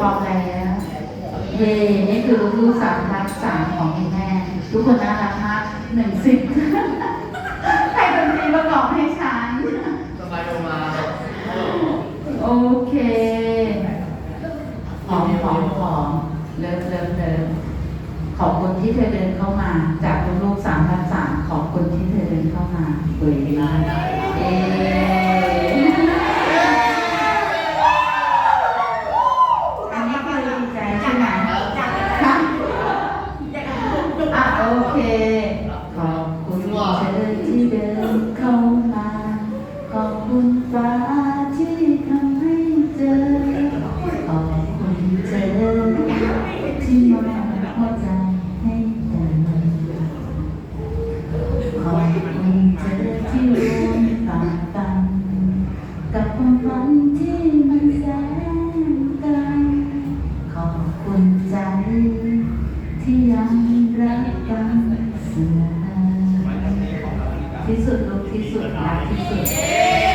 พร้อมแล้วเย่นี่คือลูกสามรักสามของคุณแม่ ทุกคนน่ารักมากหนึ่งสิบให้ดนตรีประกอบให้ฉัน สบายลงมาโอเคหอมหอมหอมเลิฟเลิฟเลิฟขอบคุณที่เธอเดินเข้ามา จากลูกๆสามพันสามขอบคุณที่เธอเดินเข้ามาเฮ้ยมากเออันนี้คือดีใจใช่ไหมคะอะโอเค ขอบคุณเธอที่เดินเข้ามา ขอบคุณ ฟ้าที่ทำให้เจอขอบคุณเธอที่มอบหัวใจให้เธอขอบคุณเธอที่ร่วมฝ่าฟันกับความฝันที่มันแสนไกลขอบคุณใจ ที่ยังรักกันเสมอที่สุดลูกที่สุดรักที่สุด